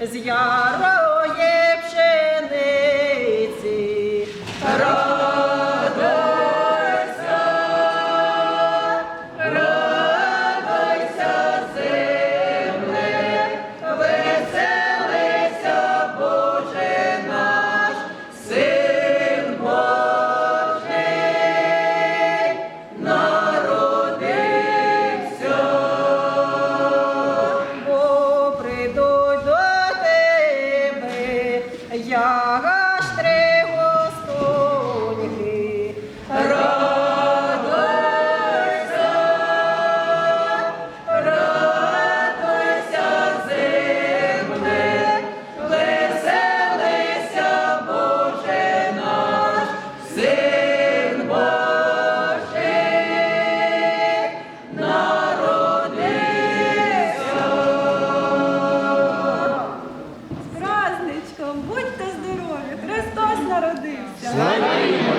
Is jár a noastre. Народився. Славімо